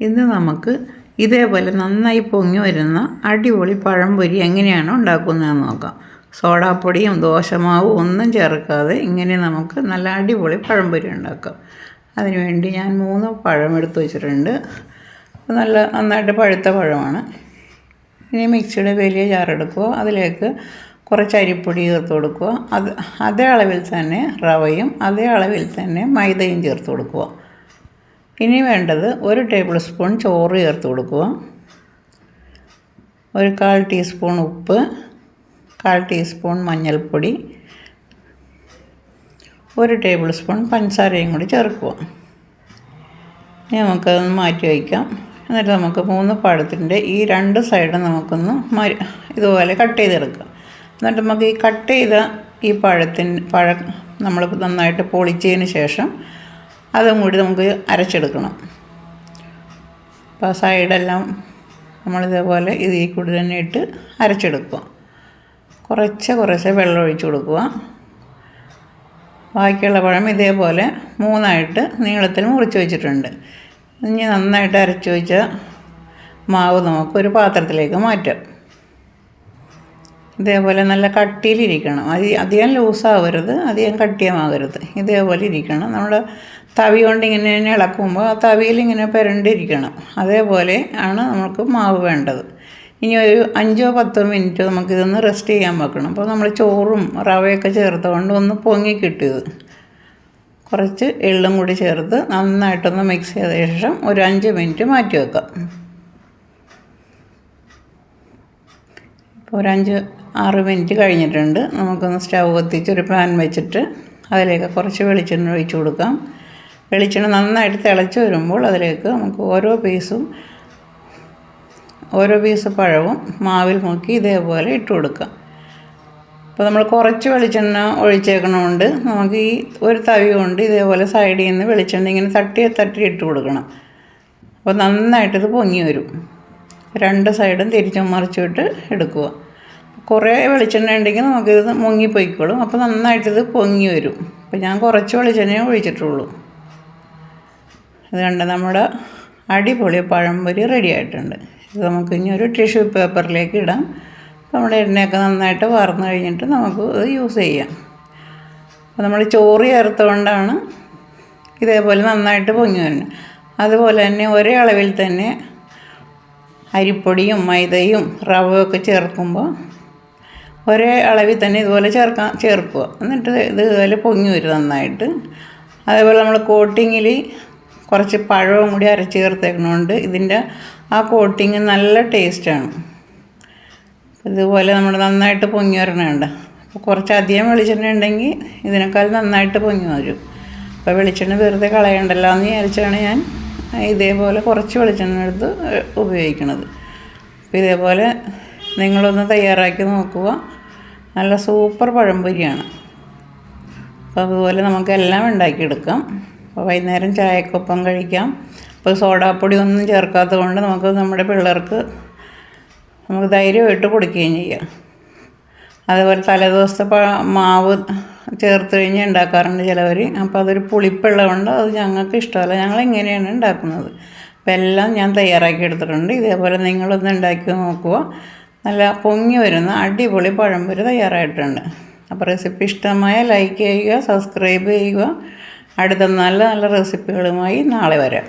ഇന്ന് നമുക്ക് ഇതേപോലെ നന്നായി പൊങ്ങി വരുന്ന അടിപൊളി പഴംപൊരി എങ്ങനെയാണ് ഉണ്ടാക്കുന്നതെന്ന് നോക്കാം. സോഡാപ്പൊടിയും ദോശമാവും ഒന്നും ചേർക്കാതെ ഇങ്ങനെ നമുക്ക് നല്ല അടിപൊളി പഴംപൊരി ഉണ്ടാക്കാം. അതിനുവേണ്ടി ഞാൻ മൂന്ന് പഴം എടുത്തു വെച്ചിട്ടുണ്ട്. നല്ല നന്നായിട്ട് പഴുത്ത പഴമാണ്. ഇനി മിക്സിയുടെ വലിയ ജാറെടുക്കുക അതിലേക്ക് കുറച്ച് അരിപ്പൊടി ചേർത്ത് കൊടുക്കുക. അത് അതേ അളവിൽ തന്നെ റവയും അതേ അളവിൽ തന്നെ മൈദയും ചേർത്ത് കൊടുക്കുക. ഇനി വേണ്ടത് ഒരു ടേബിൾ സ്പൂൺ ചോറ് ചേർത്ത് കൊടുക്കുക. ഒരു കാൽ ടീസ്പൂൺ ഉപ്പ് കാൽ ടീസ്പൂൺ മഞ്ഞൾപ്പൊടി ഒരു ടേബിൾ സ്പൂൺ പഞ്ചസാരയും കൂടി ചേർക്കുക. ഇനി നമുക്കതൊന്ന് മാറ്റി വയ്ക്കാം. എന്നിട്ട് നമുക്ക് മൂന്ന് പഴത്തിന്റെ ഈ രണ്ട് സൈഡും നമുക്കൊന്ന് മരി ഇതുപോലെ കട്ട് ചെയ്തെടുക്കാം. എന്നിട്ട് നമുക്ക് ഈ കട്ട് ചെയ്ത ഈ പഴത്തിൻ പഴം നമ്മൾ നന്നായിട്ട് പൊളിച്ചതിന് ശേഷം അതും കൂടി നമുക്ക് അരച്ചെടുക്കണം. അപ്പോൾ സൈഡെല്ലാം നമ്മളിതേപോലെ ഇതിൽ കൂടി തന്നെ ഇട്ട് അരച്ചെടുക്കുക. കുറച്ച് കുറച്ച് വെള്ളം ഒഴിച്ച് കൊടുക്കുക. ബാക്കിയുള്ള പഴം ഇതേപോലെ മൂന്നായിട്ട് നീളത്തിൽ മുറിച്ച് വെച്ചിട്ടുണ്ട്. ഇനി നന്നായിട്ട് അരച്ച് വെച്ച മാവ് നമുക്കൊരു പാത്രത്തിലേക്ക് മാറ്റാം. ഇതേപോലെ നല്ല കട്ടിയിലിരിക്കണം. അത് അധികം ലൂസാവരുത് അധികം കട്ടിയമാകരുത്. ഇതേപോലെ ഇരിക്കണം. നമ്മുടെ തവി കൊണ്ട് ഇങ്ങനെ ഇളക്കുമ്പോൾ തവിയിൽ ഇങ്ങനെ പുരണ്ടിരിക്കണം. അതേപോലെ ആണ് നമുക്ക് മാവ് വേണ്ടത്. ഇനി ഒരു അഞ്ചോ പത്തോ മിനിറ്റ് നമുക്കിതൊന്ന് റെസ്റ്റ് ചെയ്യാൻ വെക്കണം. അപ്പോൾ നമ്മൾ ചോറും റവയൊക്കെ ചേർത്തുകൊണ്ട് ഒന്ന് പൊങ്ങി കിട്ടിയത്. കുറച്ച് എള്ളും കൂടി ചേർത്ത് നന്നായിട്ടൊന്ന് മിക്സ് ചെയ്ത ശേഷം ഒരു അഞ്ച് മിനിറ്റ് മാറ്റി വെക്കാം. ഇപ്പോൾ ഒരു അഞ്ച് ആറ് മിനിറ്റ് കഴിഞ്ഞിട്ടുണ്ട്. നമുക്കൊന്ന് സ്റ്റൗ കത്തിച്ച് ഒരു പാൻ വെച്ചിട്ട് അതിലേക്ക് കുറച്ച് വെളിച്ചെണ്ണ ഒഴിച്ച് കൊടുക്കാം. വെളിച്ചെണ്ണ നന്നായിട്ട് തിളച്ച് വരുമ്പോൾ അതിലേക്ക് നമുക്ക് ഓരോ പീസും ഓരോ പീസ് പഴവും മാവിൽ മുക്കി ഇതേപോലെ ഇട്ട് കൊടുക്കാം. അപ്പോൾ നമ്മൾ കുറച്ച് വെളിച്ചെണ്ണ ഒഴിച്ചേക്കണമുണ്ട്. നമുക്ക് ഈ ഒരു തവി കൊണ്ട് ഇതേപോലെ സൈഡിൽ നിന്ന് വെളിച്ചെണ്ണ ഇങ്ങനെ തട്ടി തട്ടി ഇട്ട് കൊടുക്കണം. അപ്പോൾ നന്നായിട്ടിത് പൊങ്ങി വരും. രണ്ട് സൈഡും തിരിച്ചും മറിച്ചിട്ട് എടുക്കുക. കുറേ വെളിച്ചെണ്ണ ഉണ്ടെങ്കിൽ നമുക്കിത് മുങ്ങിപ്പോയിക്കോളും. അപ്പോൾ നന്നായിട്ടിത് പൊങ്ങി വരും. അപ്പോൾ ഞാൻ കുറച്ച് വെളിച്ചെണ്ണയെ ഒഴിച്ചിട്ടുള്ളൂ. ഇത് കണ്ട് നമ്മുടെ അടിപൊളി പഴംപൊരി റെഡി ആയിട്ടുണ്ട്. ഇത് നമുക്ക് ഇനി ഒരു ടിഷ്യൂ പേപ്പറിലേക്ക് ഇടാം. നമ്മുടെ എണ്ണയൊക്കെ നന്നായിട്ട് വാർന്നു കഴിഞ്ഞിട്ട് നമുക്ക് ഇത് യൂസ് ചെയ്യാം. അപ്പോൾ നമ്മൾ ചോറ് ചേർത്തുകൊണ്ടാണ് ഇതേപോലെ നന്നായിട്ട് പൊങ്ങി വരുന്നത്. അതുപോലെ തന്നെ ഒരേ അളവിൽ തന്നെ അരിപ്പൊടിയും മൈദയും റവയൊക്കെ ചേർക്കുമ്പോൾ ഒരേ അളവിൽ തന്നെ ഇതുപോലെ ചേർക്കാൻ ചേർക്കുക. എന്നിട്ട് ഇത് ഇതുപോലെ പൊങ്ങി വരും നന്നായിട്ട്. അതേപോലെ നമ്മൾ കോട്ടിങ്ങിൽ കുറച്ച് പഴവും കൂടി അരച്ച് ചേർത്തേക്കണോണ്ട്. ഇതിന്റെ ആ കോട്ടിങ് നല്ല ടേസ്റ്റാണ്. ഇതുപോലെ നമ്മൾ നന്നായിട്ട് പൊങ്ങി വരണുണ്ട്. അപ്പോൾ കുറച്ച് കുറച്ചധികം വെളിച്ചെണ്ണ ഉണ്ടെങ്കിൽ ഇതിനേക്കാൾ നന്നായിട്ട് പൊങ്ങി വരും. അപ്പോൾ വെളിച്ചെണ്ണ വെറുതെ കളയണ്ടല്ലോ എന്ന് വിചാരിച്ചാണ് ഞാൻ ഇതേപോലെ കുറച്ച് വെളിച്ചെണ്ണ എടുത്ത് ഉപയോഗിക്കുന്നത് അപ്പോൾ ഇതേപോലെ നിങ്ങളൊന്ന് തയ്യാറാക്കി നോക്കുക. നല്ല സൂപ്പർ പഴംപൊരിയാണ് അപ്പോൾ അതുപോലെ നമുക്ക് എല്ലാം ഉണ്ടാക്കിയെടുക്കാം. അപ്പോൾ വൈകുന്നേരം ചായക്കൊപ്പം കഴിക്കാം. അപ്പോൾ സോഡാപ്പൊടി ഒന്നും ചേർക്കാത്തത് കൊണ്ട് നമുക്ക് നമ്മുടെ പിള്ളേർക്ക് നമുക്ക് ധൈര്യമായിട്ട് കൊടുക്കുകയും ചെയ്യാം. അതേപോലെ തലേദിവസത്തെ മാവ് ചേർത്ത് കഴിഞ്ഞ് ഉണ്ടാക്കാറുണ്ട് ചിലവർ അപ്പോൾ അതൊരു പുളിപ്പുള്ളതുകൊണ്ട് അത് ഞങ്ങൾക്ക് ഇഷ്ടമല്ല. ഞങ്ങൾ ഇങ്ങനെയാണ് ഉണ്ടാക്കുന്നത്. അപ്പോൾ എല്ലാം ഞാൻ തയ്യാറാക്കി എടുത്തിട്ടുണ്ട്. ഇതേപോലെ നിങ്ങളൊന്ന് ഉണ്ടാക്കി നോക്കുക. നല്ല പൊങ്ങി വരുന്ന അടിപൊളി പഴംപൊരി തയ്യാറായിട്ടുണ്ട്. അപ്പോൾ റെസിപ്പി ഇഷ്ടമായ ലൈക്ക് ചെയ്യുക സബ്സ്ക്രൈബ് ചെയ്യുക. അടുത്ത നല്ല നല്ല റെസിപ്പികളുമായി നാളെ വരാം.